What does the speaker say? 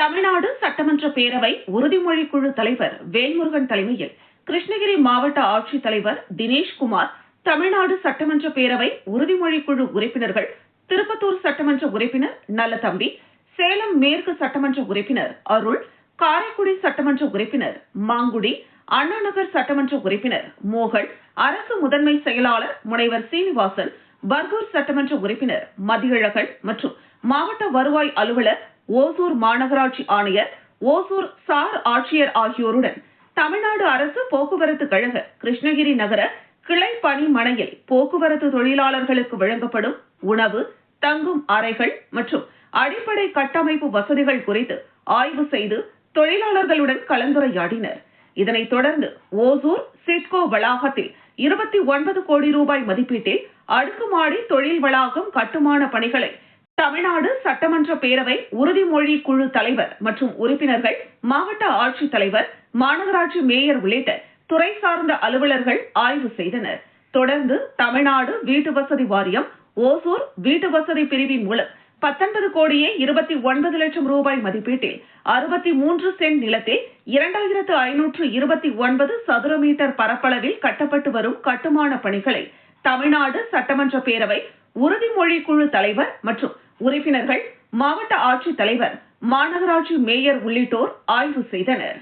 தமிழ்நாடு சட்டமன்ற பேரவை உறுதிமொழி குழு தலைவர் வேல்முருகன் தலைமையில் கிருஷ்ணகிரி மாவட்ட ஆட்சித்தலைவர் தினேஷ்குமார் தமிழ்நாடு சட்டமன்ற பேரவை உறுதிமொழி குழு உறுப்பினர்கள் திருப்பத்தூர் சட்டமன்ற உறுப்பினர் நல்லதம்பி சேலம் மேற்கு சட்டமன்ற உறுப்பினர் அருள் காரைக்குடி சட்டமன்ற உறுப்பினர் மாங்குடி அண்ணாநகர் சட்டமன்ற உறுப்பினர் மோகன் அரசு முதன்மை செயலாளர் முனைவர் சீனிவாசன் பர்கூர் சட்டமன்ற உறுப்பினர் மதியழகன் மற்றும் மாவட்ட வருவாய் அலுவலர் ஓசூர் மாநகராட்சி ஆணையர் ஓசூர் சார் ஆட்சியர் ஆகியோருடன் தமிழ்நாடு அரசு போக்குவரத்து கழக கிருஷ்ணகிரி நகர கிளை பணிமனையில் போக்குவரத்து தொழிலாளர்களுக்கு வழங்கப்படும் உணவு தங்கும் அறைகள் மற்றும் அடிப்படை கட்டமைப்பு வசதிகள் குறித்து ஆய்வு செய்து தொழிலாளர்களுடன் கலந்துரையாடினர். இதனைத் தொடர்ந்து ஓசூர் சிட்கோ வளாகத்தில் இருபத்தி ஒன்பது கோடி ரூபாய் மதிப்பீட்டில் அடுக்குமாடி தொழில் வளாகம் கட்டுமான பணிகளை தமிழ்நாடு சட்டமன்ற பேரவை உறுதிமொழி குழு தலைவர் மற்றும் உறுப்பினர்கள் மாவட்ட ஆட்சித்தலைவர் மாநகராட்சி மேயர் உள்ளிட்ட துறை சார்ந்த அலுவலர்கள் ஆய்வு செய்தனர். தொடர்ந்து தமிழ்நாடு வீட்டு வசதி வாரியம் ஓசூர் வீட்டு வசதி பிரிவின் மூலம் பத்தொன்பது கோடியே இருபத்தி ஒன்பது லட்சம் ரூபாய் மதிப்பீட்டில் அறுபத்தி மூன்று சென்ட் நிலத்தில் இரண்டாயிரத்து ஐநூற்று இருபத்தி ஒன்பது சதுர மீட்டர் பரப்பளவில் கட்டப்பட்டு வரும் கட்டுமான பணிகளை தமிழ்நாடு சட்டமன்ற பேரவை உறுதிமொழி குழு தலைவர் மற்றும் உறுப்பினர்கள் மாவட்ட ஆட்சித் தலைவர் மாநகராட்சி மேயர் உள்ளிட்டோர் ஆய்வு செய்தனர்.